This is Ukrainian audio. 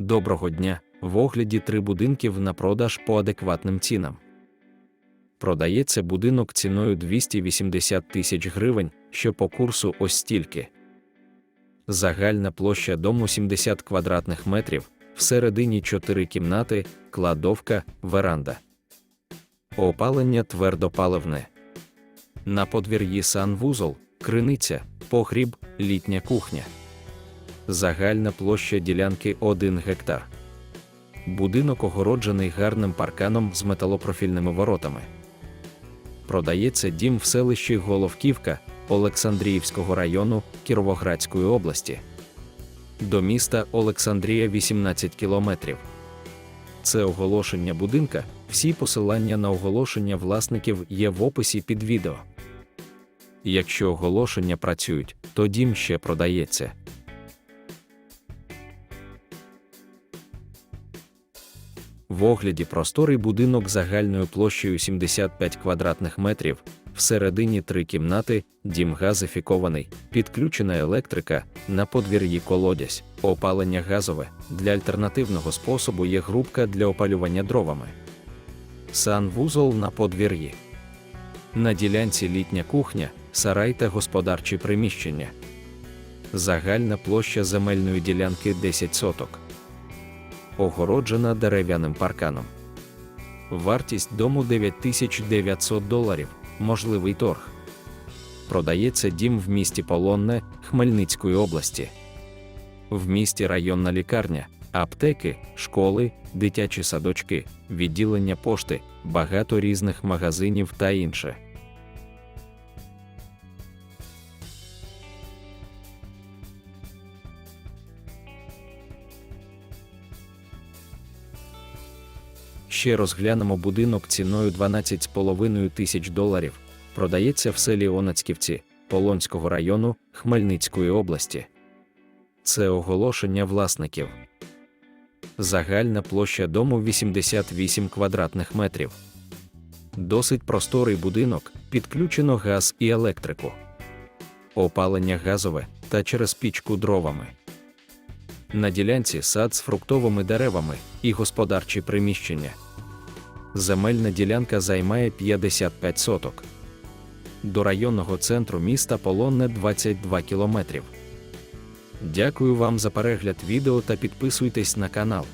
Доброго дня! В огляді три будинків на продаж по адекватним цінам. Продається будинок ціною 280 тисяч гривень, що по курсу ось стільки. Загальна площа дому 70 квадратних метрів, всередині 4 кімнати, кладовка, веранда. Опалення твердопаливне. На подвір'ї санвузол, криниця, погріб, літня кухня. Загальна площа ділянки 1 гектар. Будинок огороджений гарним парканом з металопрофільними воротами. Продається дім в селищі Головківка Олександріївського району Кіровоградської області. До міста Олександрія 18 кілометрів. Це оголошення будинка. Всі посилання на оголошення власників є в описі під відео. Якщо оголошення працюють, то дім ще продається. В огляді просторий будинок загальною площею 75 квадратних метрів, всередині три кімнати, дім газифікований, підключена електрика, на подвір'ї колодязь, опалення газове. Для альтернативного способу є грубка для опалювання дровами. Санвузол на подвір'ї. На ділянці літня кухня, сарай та господарчі приміщення. Загальна площа земельної ділянки 10 соток огороджена дерев'яним парканом. Вартість дому 9900 доларів, можливий торг. Продається дім в місті Полонне Хмельницької області. В місті районна лікарня, аптеки, школи, дитячі садочки, відділення пошти, багато різних магазинів та інше. Ще розглянемо будинок ціною 12,5 тисяч доларів. Продається в селі Онацьківці Полонського району Хмельницької області. Це оголошення власників. Загальна площа дому 88 квадратних метрів. Досить просторий будинок, підключено газ і електрику, опалення газове та через пічку дровами. На ділянці сад з фруктовими деревами і господарчі приміщення. Земельна ділянка займає 55 соток. До районного центру міста Полонне 22 кілометрів. Дякую вам за перегляд відео та підписуйтесь на канал.